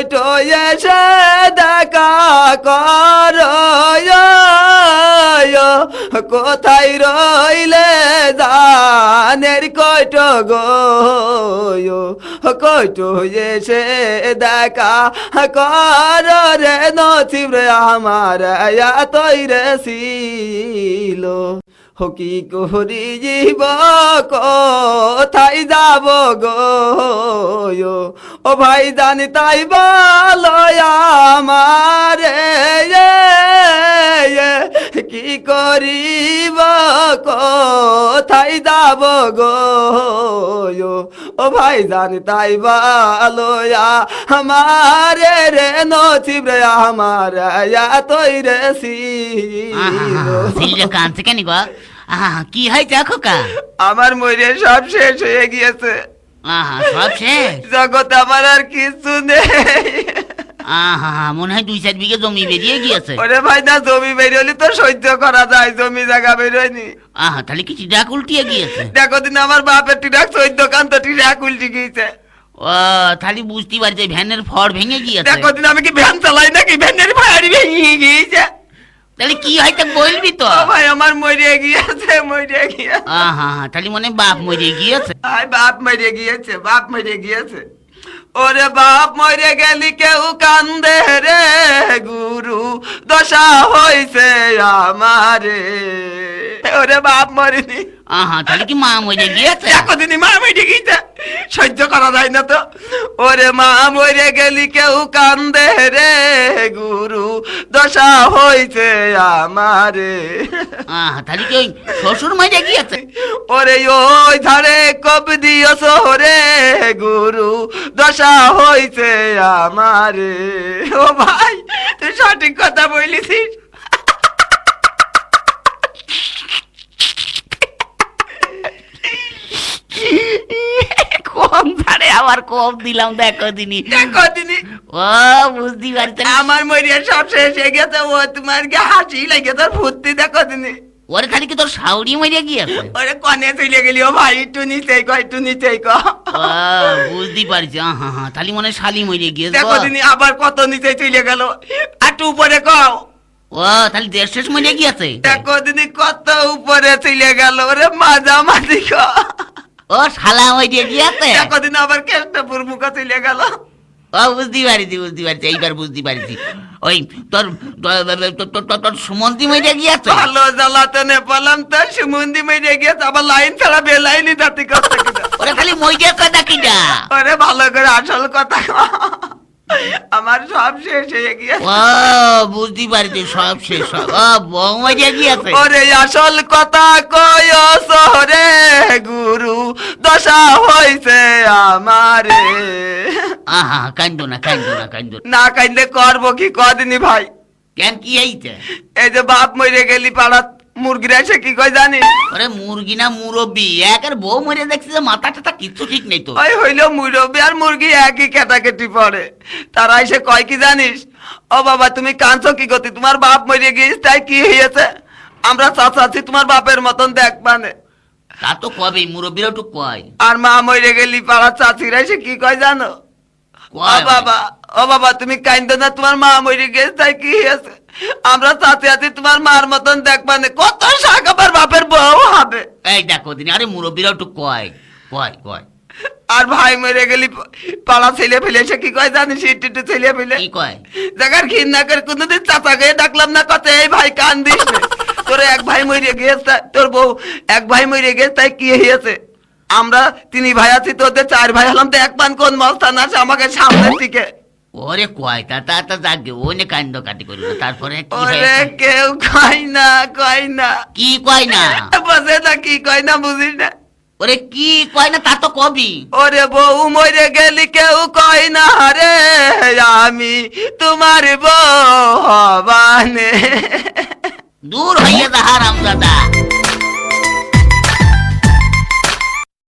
কইটো এসে দেখা কর কোথায় রইলে জানের কইটো গো কইটো এসে দেখা কর রে, নথিব রে আমার তৈরে ছিল। হকি করি জীব কোথায় যাব গো? ও ভাই জানি তাই বলো আমারে কি করিব? কোথায় যাব গো? ও ভাই জানি তাই বলো আমারে রে নথিব রে আমার তৈরে সিলটা কাঁদছে কেন গো? কি হয়েছে খোকা আমার মরে সব শেষ হয়ে গিয়েছে। সব শেষ? জগৎ আমার আর কিছু নেই। মনে হয় দুই চার বিঘে জমি বেরিয়ে গিয়েছে। ওরে ভাই না জমি বেরোলি তো সহ্য করা যায় জমি জায়গা বেরোয়নি। আহা তাহলে কি চিটাক উল্টিয়ে গিয়েছে? দেখো দিন আমার বাপের টিরাক চোদ্দ কান তো টিরাক উল্টি গিয়েছে। ও তাহলে বুঝতে পারছে ভ্যানের ফড় ভেঙে গিয়েছে। দেখো দিন আমি কি ভ্যান চালাই নাকি? ভ্যানের ফায়ারি ভেঙে গিয়েছে। তাহলে কি হয়তো বলবি তো? ভাই আমার মরে গিয়েছে মরে গিয়েছে। আহা তাহলে মনে বাপ মরে গিয়েছে। আয় বাপ মরে গিয়েছে বাপ মরে গিয়েছে। ওরে বাপ মরে গেলি কেউ কান্দে রে গুরু দশা হইছে আমারে। ওরে বাপ মরিনি। আহা তাহলে কি মা মরে গিয়েছে? দিনি মা মরে গিয়েছে। সহ্য করা যায় না তো। ওরে মা মরে গেলি কেউ কান্দে রে গুরু দশা হইছে আমারে। তাহলে কি শ্বশুর মরে আছে ওরে ওই ধারে কব দিও সোরে গুরু দশা হইছে আমারে। ও ভাই তুই সঠিক কথা বলিছিস। ছাড়ে আবার কম দিলাম দেখো দিনি। দেখো দিনি। ও বুঝতে পারছি আমার মরিয়া সব শেষ হয়ে গেছে ও তোমার গে হাসি লাগে তোর ফুর্তি দেখো দিনি। ওরে খালি কি তোর সাউরি মরে গিয়েছে ওরে কনে চলে গেলি ও ভাই একটু নিচেই ক একটু নিচেই ক ও বুঝতে পারছি হ্যাঁ হ্যাঁ তাহলে মনে শালি মরে গিয়েছে দেখো। দিনি আবার কত নিচে চলে গেল। একটু উপরে কও। ও তাহলে দেশ শেষ মরে গিয়েছে? দেখো দিনি কত উপরে চলে গেল ওরে মাজা মাঝি ক ও শালা মরে গিয়েছে দেখো দিন আবার কেষ্টপুর মুখ চলে গেল। ও বুঝতে পারছি বুঝতে পারছি এইবার বুঝতে পারিছি। ওই তোর তোর- সুমন্তি মরে গিয়েছে ভালো জ্বালাতে নে পালাম তোর সুমন্দি মেরে গিয়েছে আবার লাইন ছাড়া বেলাইনি দাতি কথা ওরে খালি মরে কথা কিটা ওরে ভালো করে আসল কথা। আমার সব শেষ হয়ে গিয়েছে। ও বুঝতে পারছি সব শেষ ও গিয়েছে ওরে আসল কথা কয় সহরে গুরু দশা হইছে আমারে। আহা কান্দো না কান্দো না কান্দো না। কাইন্দে করব কি কদিনই ভাই? কেন কি হইছে এই যে বাপ মরে গেলি পাড়াত মুরগিরা এসে কি কয় জানিস? ওরে মুরগি না মুরব্বি একের বউ মরে দেখছি যে মাথা টাথা কিচ্ছু ঠিক নেই তো ওই হইল মুরব্বি আর মুরগি একই কেটাকেটি পড়ে। তারা এসে কয় কি জানিস? ও বাবা তুমি কাঁদছো কি গতি? তোমার বাপ মরে গিয়েছে তাই কি হয়েছে? আমরা চাচাচ্ছি তোমার বাপের মতন দেখ মানে। তা তো কবে মুরব্বির একটু কয়। আর মা মরে গেলি পাড়ার চাচিরা এসে কি কয় জানো? ও বাবা ও বাবা তুমি কাইন্দ না তোমার মা মরে গেছে তাই কি হয়েছে? আমরা চাচি আছি তোমার মার মতন দেখ মানে কত শাক বাপের বউ হবে। এই দেখো দিন আরে মুরব্বিরা একটু কয় কয় কয়। আর ভাই মরে গেলি পাড়া ছেলে ফেলে এসে কি কয় জানিস একটু একটু ছেলে ফেলে? কি কয়? ঘৃণা করে কোনদিন চাচা গিয়ে ডাকলাম না কত এই ভাই কান দিস তোর এক ভাই মরে গিয়েছে তোর বউ এক ভাই মরে গেছে তাই কি হয়েছে? আমরা তিনি ভাই আছি তোদের চার ভাই হলাম তো এক পান কোন মস্তান আছে আমাকে সামনের দিকে? ওরে কয় তা তা তা যাকে ও নে কান্দ কাটি করি তারপরে ওরে কেউ কয় না কয় না। কি কয় না? বসে না কি কয় না বুঝিস না। ওরে কি কয় না তা তো কবি। ওরে বউ মরে গেলি কেউ কয় না রে আমি তোমার বউ হবানে। দূর হইয়া যাহা রামদাদা